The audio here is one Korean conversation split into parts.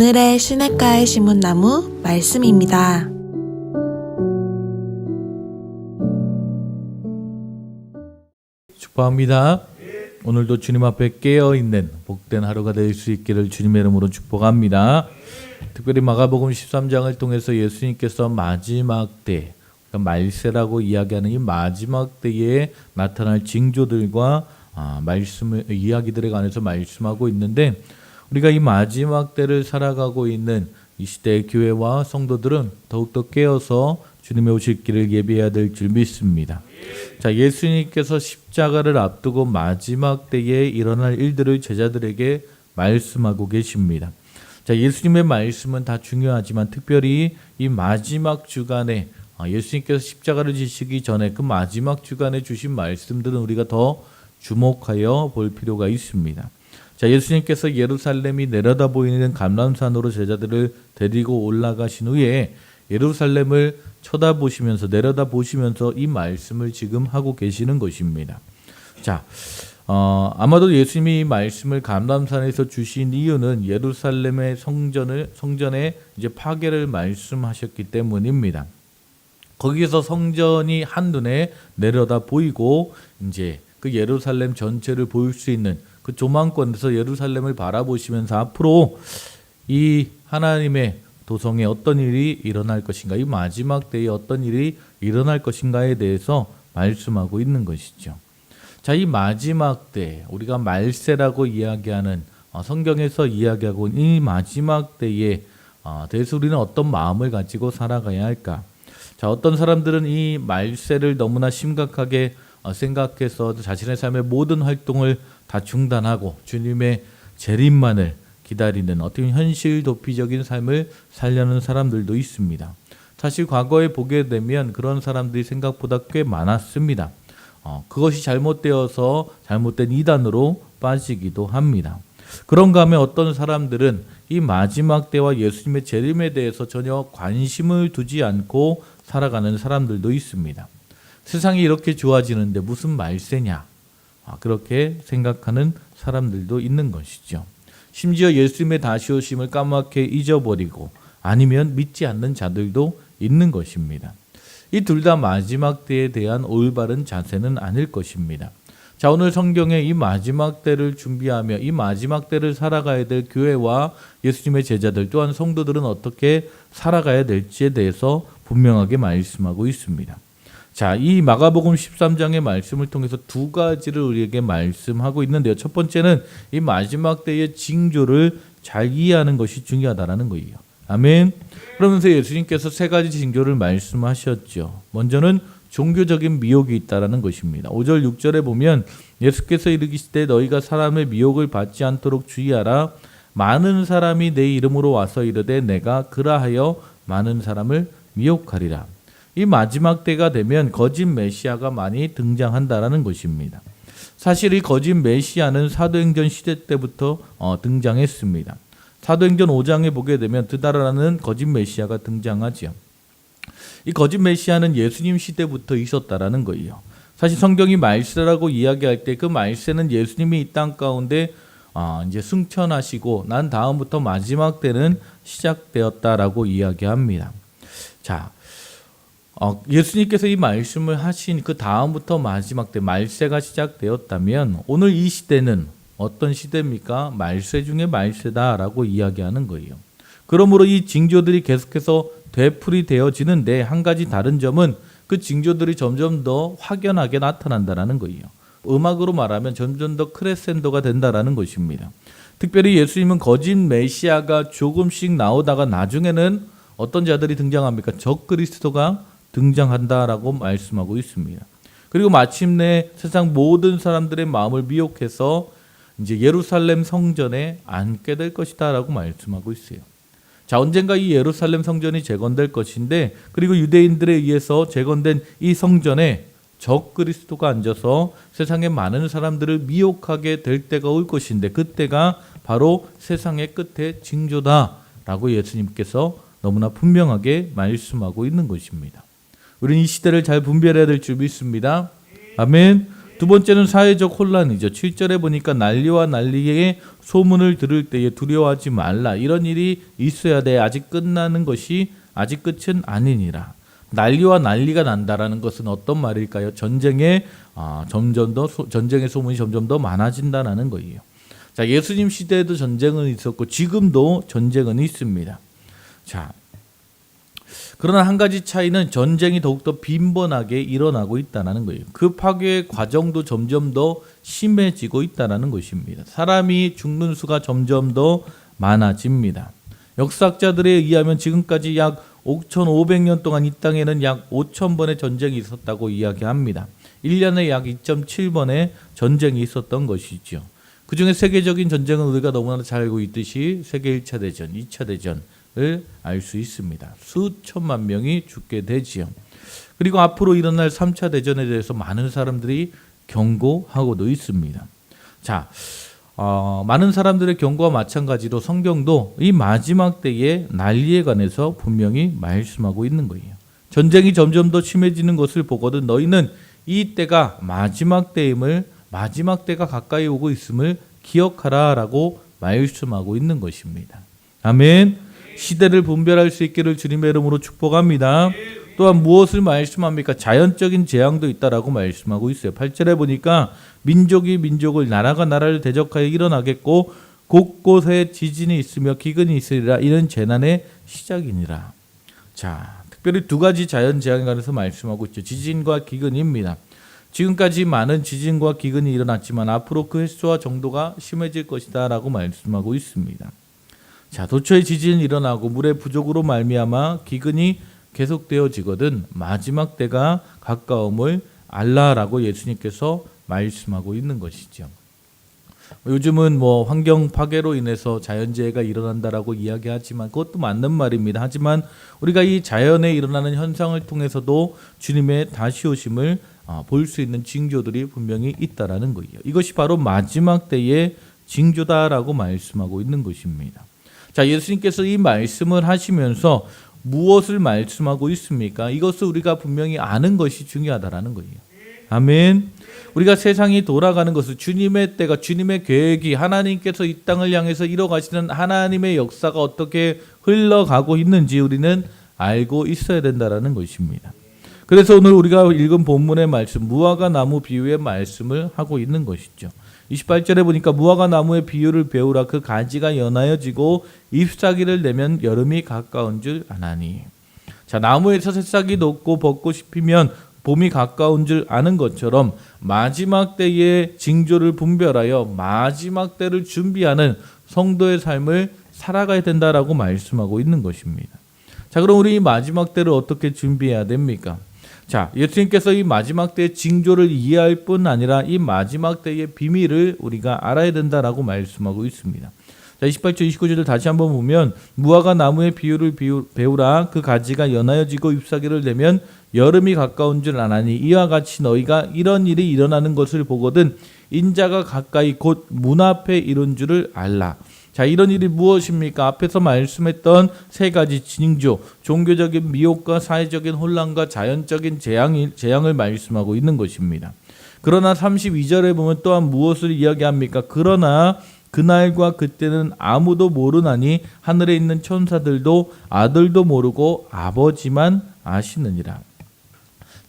오늘의 시냇가의 심은 나무 말씀입니다. 축복합니다. 오늘도 주님 앞에 깨어 있는 복된 하루가 될 수 있기를 주님의 이름으로 축복합니다. 특별히 마가복음 13장을 통해서 예수님께서 마지막 때 그러니까 말세라고 이야기하는 이 마지막 때에 나타날 징조들과 아, 말씀을 이야기들에 관해서 말씀하고 있는데 우리가 이 마지막 때를 살아가고 있는 이 시대의 교회와 성도들은 더욱더 깨어서 주님의 오실 길을 예비해야 될 줄 믿습니다. 자, 예수님께서 십자가를 앞두고 마지막 때에 일어날 일들을 제자들에게 말씀하고 계십니다. 자, 예수님의 말씀은 다 중요하지만 특별히 이 마지막 주간에 아, 예수님께서 십자가를 지시기 전에 그 마지막 주간에 주신 말씀들은 우리가 더 주목하여 볼 필요가 있습니다. 자, 예수님께서 예루살렘이 내려다 보이는 감람산으로 제자들을 데리고 올라가신 후에 예루살렘을 쳐다보시면서 내려다 보시면서 이 말씀을 지금 하고 계시는 것입니다. 자, 어, 아마도 예수님이 이 말씀을 감람산에서 주신 이유는 예루살렘의 성전을 성전의 이제 파괴를 말씀하셨기 때문입니다. 거기에서 성전이 한눈에 내려다 보이고 이제 그 예루살렘 전체를 보일 수 있는 그 조망권에서 예루살렘을 바라보시면서 앞으로 이 하나님의 도성에 어떤 일이 일어날 것인가, 이 마지막 때에 어떤 일이 일어날 것인가에 대해서 말씀하고 있는 것이죠. 자, 이 마지막 때 우리가 말세라고 이야기하는 어, 성경에서 이야기하고 이 마지막 때에 어, 대해서 우리는 어떤 마음을 가지고 살아가야 할까? 자, 어떤 사람들은 이 말세를 너무나 심각하게 어, 생각해서 자신의 삶의 모든 활동을 다 중단하고 주님의 재림만을 기다리는 어떤 현실 도피적인 삶을 살려는 사람들도 있습니다. 사실 과거에 보게 되면 그런 사람들이 생각보다 꽤 많았습니다. 어, 그것이 잘못되어서 잘못된 이단으로 빠지기도 합니다. 그런가 하면 어떤 사람들은 이 마지막 때와 예수님의 재림에 대해서 전혀 관심을 두지 않고 살아가는 사람들도 있습니다. 세상이 이렇게 좋아지는데 무슨 말세냐? 아, 그렇게 생각하는 사람들도 있는 것이죠. 심지어 예수님의 다시 오심을 까맣게 잊어버리고 아니면 믿지 않는 자들도 있는 것입니다. 이 둘 다 마지막 때에 대한 올바른 자세는 아닐 것입니다. 자, 오늘 성경에 이 마지막 때를 준비하며 이 마지막 때를 살아가야 될 교회와 예수님의 제자들 또한 성도들은 어떻게 살아가야 될지에 대해서 분명하게 말씀하고 있습니다. 자, 이 마가복음 13장의 말씀을 통해서 두 가지를 우리에게 말씀하고 있는데요. 첫 번째는 이 마지막 때의 징조를 잘 이해하는 것이 중요하다라는 거예요. 아멘. 그러면서 예수님께서 세 가지 징조를 말씀하셨죠. 먼저는 종교적인 미혹이 있다라는 것입니다. 5절 6절에 보면 예수께서 이르기시되 너희가 사람의 미혹을 받지 않도록 주의하라. 많은 사람이 내 이름으로 와서 이르되 내가 그라하여 많은 사람을 미혹하리라. 이 마지막 때가 되면 거짓 메시아가 많이 등장한다라는 것입니다. 사실 이 거짓 메시아는 사도행전 시대 때부터 어, 등장했습니다. 사도행전 5장에 보게 되면 드다라는 거짓 메시아가 등장하지요. 이 거짓 메시아는 예수님 시대부터 있었다라는 거예요. 사실 성경이 말세라고 이야기할 때 그 말세는 예수님이 이 땅 가운데 아, 이제 승천하시고 난 다음부터 마지막 때는 시작되었다라고 이야기합니다. 자, 어, 예수님께서 이 말씀을 하신 그 다음부터 마지막 때 말세가 시작되었다면 오늘 이 시대는 어떤 시대입니까? 말세 중에 말세다라고 이야기하는 거예요. 그러므로 이 징조들이 계속해서 되풀이 되어지는데 한 가지 다른 점은 그 징조들이 점점 더 확연하게 나타난다라는 거예요. 음악으로 말하면 점점 더 크레센도가 된다라는 것입니다. 특별히 예수님은 거짓 메시아가 조금씩 나오다가 나중에는 어떤 자들이 등장합니까? 적 그리스도가 등장한다라고 말씀하고 있습니다. 그리고 마침내 세상 모든 사람들의 마음을 미혹해서 이제 예루살렘 성전에 앉게 될 것이다라고 말씀하고 있어요. 자, 언젠가 이 예루살렘 성전이 재건될 것인데 그리고 유대인들에 의해서 재건된 이 성전에 적 그리스도가 앉아서 세상의 많은 사람들을 미혹하게 될 때가 올 것인데 그때가 바로 세상의 끝의 징조다라고 예수님께서 너무나 분명하게 말씀하고 있는 것입니다. 우리는 이 시대를 잘 분별해야 될 줄 믿습니다. 아멘. 두 번째는 사회적 혼란이죠. 7절에 보니까 난리와 난리의 소문을 들을 때에 두려워하지 말라. 이런 일이 있어야 돼. 아직 끝나는 것이 아직 끝은 아니니라. 난리와 난리가 난다라는 것은 어떤 말일까요? 전쟁에 아, 점점 더 소- 전쟁의 소문이 점점 더 많아진다라는 거예요. 자, 예수님 시대에도 전쟁은 있었고 지금도 전쟁은 있습니다. 자, 그러나 한 가지 차이는 전쟁이 더욱더 빈번하게 일어나고 있다는 거예요. 그 파괴의 과정도 점점 더 심해지고 있다는 것입니다. 사람이 죽는 수가 점점 더 많아집니다. 역사학자들에 의하면 지금까지 약 5,500년 동안 이 땅에는 약 5,000번의 전쟁이 있었다고 이야기합니다. 1년에 약 2.7번의 전쟁이 있었던 것이죠. 그 중에 세계적인 전쟁은 우리가 너무나 잘 알고 있듯이 세계 1차 대전, 2차 대전을 알 수 있습니다. 수천만 명이 죽게 되지요. 그리고 앞으로 일어날 3차 대전에 대해서 많은 사람들이 경고하고도 있습니다. 자, 어, 많은 사람들의 경고와 마찬가지로 성경도 이 마지막 때의 난리에 관해서 분명히 말씀하고 있는 거예요. 전쟁이 점점 더 심해지는 것을 보거든 너희는 이 때가 마지막 때임을 마지막 때가 가까이 오고 있음을 기억하라라고 말씀하고 있는 것입니다. 아멘. 시대를 분별할 수 있기를 주님의 이름으로 축복합니다. 또한 무엇을 말씀합니까? 자연적인 재앙도 있다라고 말씀하고 있어요. 8절에 보니까 민족이 민족을 나라가 나라를 대적하여 일어나겠고 곳곳에 지진이 있으며 기근이 있으리라 이런 재난의 시작이니라. 자, 특별히 두 가지 자연 재앙에 관해서 말씀하고 있죠. 지진과 기근입니다. 지금까지 많은 지진과 기근이 일어났지만 앞으로 그 횟수와 정도가 심해질 것이다라고 말씀하고 있습니다. 자, 도처에 지진이 일어나고 물의 부족으로 말미암아 기근이 계속되어지거든 마지막 때가 가까움을 알라라고 예수님께서 말씀하고 있는 것이죠. 요즘은 뭐 환경 파괴로 인해서 자연재해가 일어난다라고 이야기하지만 그것도 맞는 말입니다. 하지만 우리가 이 자연에 일어나는 현상을 통해서도 주님의 다시 오심을 아, 볼수 있는 징조들이 분명히 있다라는 거예요. 이것이 바로 마지막 때의 징조다라고 말씀하고 있는 것입니다. 자, 예수님께서 이 말씀을 하시면서 무엇을 말씀하고 있습니까? 이것을 우리가 분명히 아는 것이 중요하다라는 거예요. 아멘. 우리가 세상이 돌아가는 것을 주님의 때가 주님의 계획이 하나님께서 이 땅을 향해서 이뤄가시는 하나님의 역사가 어떻게 흘러가고 있는지 우리는 알고 있어야 된다라는 것입니다. 그래서 오늘 우리가 읽은 본문의 말씀 무화과 나무 비유의 말씀을 하고 있는 것이죠. 28절에 보니까 무화과 나무의 비유를 배우라 그 가지가 연하여지고 잎사귀를 내면 여름이 가까운 줄 아나니. 자, 나무에서 새싹이 돋고 벚꽃이 피면 봄이 가까운 줄 아는 것처럼 마지막 때의 징조를 분별하여 마지막 때를 준비하는 성도의 삶을 살아가야 된다라고 말씀하고 있는 것입니다. 자, 그럼 우리 이 마지막 때를 어떻게 준비해야 됩니까? 자, 예수님께서 이 마지막 때의 징조를 이해할 뿐 아니라 이 마지막 때의 비밀을 우리가 알아야 된다라고 말씀하고 있습니다. 자, 28절 29절을 다시 한번 보면 무화과 나무의 비유를 비유, 배우라 그 가지가 연하여지고 잎사귀를 내면 여름이 가까운 줄 아나니 이와 같이 너희가 이런 일이 일어나는 것을 보거든 인자가 가까이 곧 문 앞에 이른 줄을 알라. 자, 이런 일이 무엇입니까? 앞에서 말씀했던 세 가지 징조, 종교적인 미혹과 사회적인 혼란과 자연적인 재앙이, 재앙을 말씀하고 있는 것입니다. 그러나 32절에 보면 또한 무엇을 이야기합니까? 그러나 그날과 그때는 아무도 모르나니 하늘에 있는 천사들도 아들도 모르고 아버지만 아시느니라.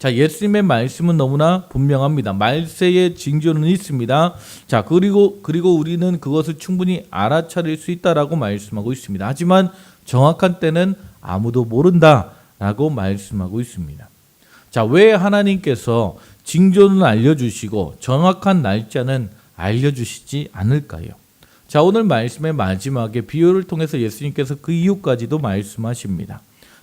자, 예수님의 말씀은 너무나 분명합니다. 말세의 징조는 있습니다. 자, 그리고 그리고 우리는 그것을 충분히 알아차릴 수 있다라고 말씀하고 있습니다. 하지만 정확한 때는 아무도 모른다라고 말씀하고 있습니다. 자, 왜 하나님께서 징조는 알려주시고 정확한 날짜는 알려주시지 않을까요? 자, 오늘 말씀의 마지막에 비유를 통해서 예수님께서 그 이유까지도 말씀하십니다.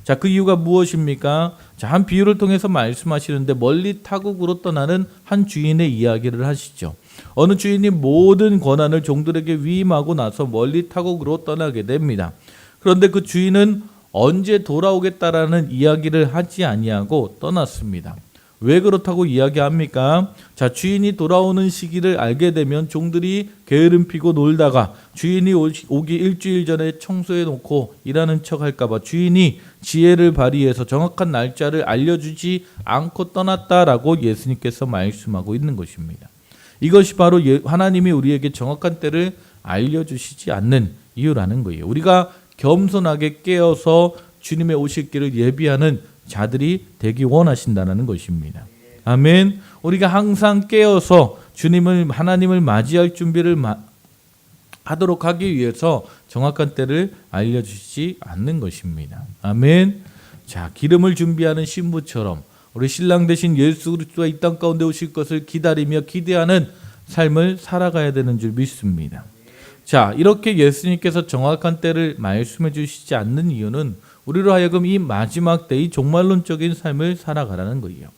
자, 그 이유가 무엇입니까? 자, 한 비유를 통해서 말씀하시는데 멀리 타국으로 떠나는 한 주인의 이야기를 하시죠. 어느 주인이 모든 권한을 종들에게 위임하고 나서 멀리 타국으로 떠나게 됩니다. 그런데 그 주인은 언제 돌아오겠다라는 이야기를 하지 아니하고 떠났습니다. 왜 그렇다고 이야기합니까? 자, 주인이 돌아오는 시기를 알게 되면 종들이 게으름 피고 놀다가 주인이 오기 일주일 전에 청소해 놓고 일하는 척 할까봐 주인이 지혜를 발휘해서 정확한 날짜를 알려주지 않고 떠났다라고 예수님께서 말씀하고 있는 것입니다. 이것이 바로 예- 하나님이 우리에게 정확한 때를 알려주시지 않는 이유라는 거예요. 우리가 겸손하게 깨어서 주님의 오실 길을 예비하는 자들이 되기 원하신다는 것입니다. 아멘. 우리가 항상 깨어서 주님을 하나님을 맞이할 준비를 마- 하도록 하기 위해서 정확한 때를 알려주시지 않는 것입니다. 아멘. 자, 기름을 준비하는 신부처럼 우리 신랑 대신 예수 그리스도가 이 땅 가운데 오실 것을 기다리며 기대하는 삶을 살아가야 되는 줄 믿습니다. 자, 이렇게 예수님께서 정확한 때를 말씀해 주시지 않는 이유는 우리로 하여금 이 마지막 때의 종말론적인 삶을 살아가라는 거예요.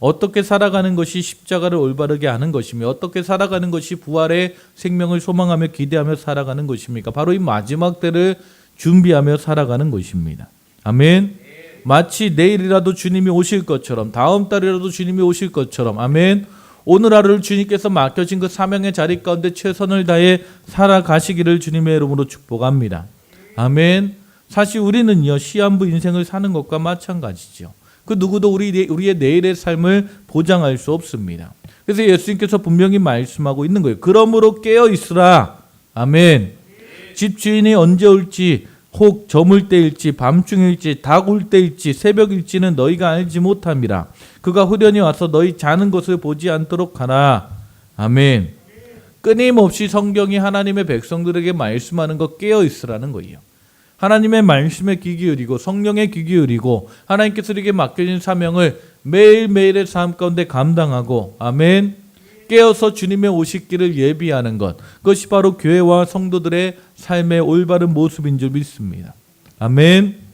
어떻게 살아가는 것이 십자가를 올바르게 하는 것이며 어떻게 살아가는 것이 부활의 생명을 소망하며 기대하며 살아가는 것입니까? 바로 이 마지막 때를 준비하며 살아가는 것입니다. 아멘. 마치 내일이라도 주님이 오실 것처럼 다음 달이라도 주님이 오실 것처럼 아멘. 오늘 하루를 주님께서 맡겨진 그 사명의 자리 가운데 최선을 다해 살아가시기를 주님의 이름으로 축복합니다. 아멘. 사실 우리는요 시한부 인생을 사는 것과 마찬가지죠. 그 누구도 우리 우리의 내일의 삶을 보장할 수 없습니다. 그래서 예수님께서 분명히 말씀하고 있는 거예요. 그러므로 깨어 있으라. 아멘. 집 주인이 언제 올지 혹 저물 때일지 밤중일지 닭울 때일지 새벽일지는 너희가 알지 못함이라. 그가 후련히 와서 너희 자는 것을 보지 않도록 하라. 아멘. 끊임없이 성경이 하나님의 백성들에게 말씀하는 것 깨어 있으라는 거예요. 하나님의 말씀에 귀 기울이고 성령에 귀 기울이고 하나님께서 우리에게 맡겨진 사명을 매일매일의 삶 가운데 감당하고 아멘 깨어서 주님의 오시기를 예비하는 것 그것이 바로 교회와 성도들의 삶의 올바른 모습인 줄 믿습니다. 아멘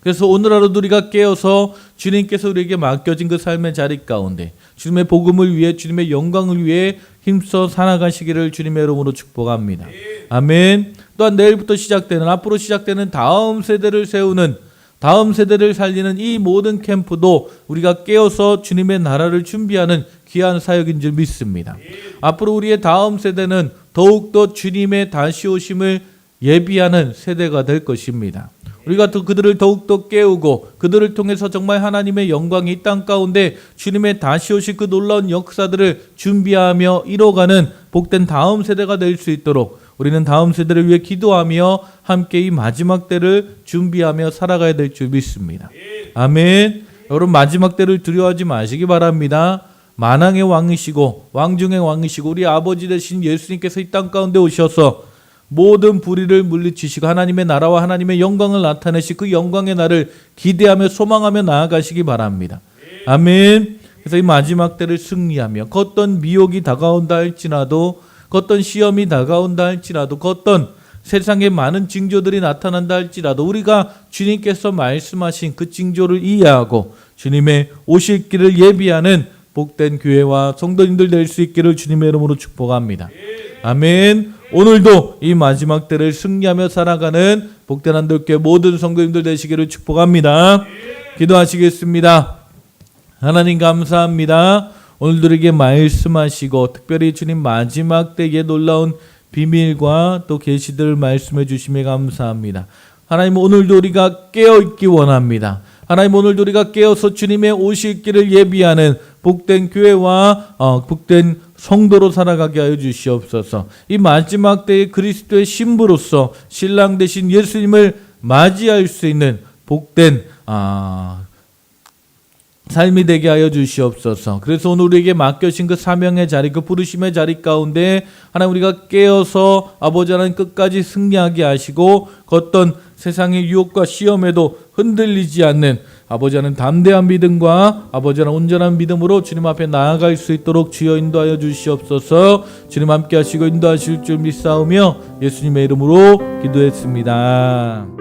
그래서 오늘 하루도 우리가 깨어서 주님께서 우리에게 맡겨진 그 삶의 자리 가운데 주님의 복음을 위해 주님의 영광을 위해 힘써 살아가시기를 주님의 이름으로 축복합니다. 아멘. 또한 내일부터 시작되는 앞으로 시작되는 다음 세대를 세우는 다음 세대를 살리는 이 모든 캠프도 우리가 깨어서 주님의 나라를 준비하는 귀한 사역인 줄 믿습니다. 앞으로 우리의 다음 세대는 더욱더 주님의 다시 오심을 예비하는 세대가 될 것입니다. 우리가 또 그들을 더욱더 깨우고 그들을 통해서 정말 하나님의 영광이 이 땅 가운데 주님의 다시 오실 그 놀라운 역사들을 준비하며 이뤄가는 복된 다음 세대가 될 수 있도록 우리는 다음 세대를 위해 기도하며 함께 이 마지막 때를 준비하며 살아가야 될 줄 믿습니다. 아멘. 여러분 마지막 때를 두려워하지 마시기 바랍니다. 만왕의 왕이시고 왕 중의 왕이시고 우리 아버지 되신 예수님께서 이 땅 가운데 오셔서 모든 불의를 물리치시고 하나님의 나라와 하나님의 영광을 나타내시 그 영광의 날을 기대하며 소망하며 나아가시기 바랍니다. 아멘. 그래서 이 마지막 때를 승리하며 그 어떤 미혹이 다가온다 할지라도 그 어떤 시험이 다가온다 할지라도 그 어떤 세상에 많은 징조들이 나타난다 할지라도 우리가 주님께서 말씀하신 그 징조를 이해하고 주님의 오실 길을 예비하는 복된 교회와 성도님들 될 수 있기를 주님의 이름으로 축복합니다. 아멘. 오늘도 이 마지막 때를 승리하며 살아가는 복된 한들교회 모든 성도님들 되시기를 축복합니다. 기도하시겠습니다. 하나님 감사합니다. 오늘들에게 말씀하시고 특별히 주님 마지막 때에 놀라운 비밀과 또 계시들 말씀해 주심에 감사합니다. 하나님 오늘도 우리가 깨어 있기 원합니다. 하나님 오늘도 우리가 깨어서 주님의 오실 길을 예비하는 복된 교회와 어, 복된 성도로 살아가게 하여 주시옵소서. 이 마지막 때에 그리스도의 신부로서 신랑 대신 예수님을 맞이할 수 있는 복된 아, 삶이 되게 하여 주시옵소서. 그래서 오늘 우리에게 맡겨진 그 사명의 자리, 그 부르심의 자리 가운데 하나님 우리가 깨어서 아버지 하나님 끝까지 승리하게 하시고 그 어떤 세상의 유혹과 시험에도 흔들리지 않는 아버지 하나님 담대한 믿음과 아버지 하나님 온전한 믿음으로 주님 앞에 나아갈 수 있도록 주여 인도하여 주시옵소서. 주님 함께 하시고 인도하실 줄 믿사오며 예수님의 이름으로 기도했습니다.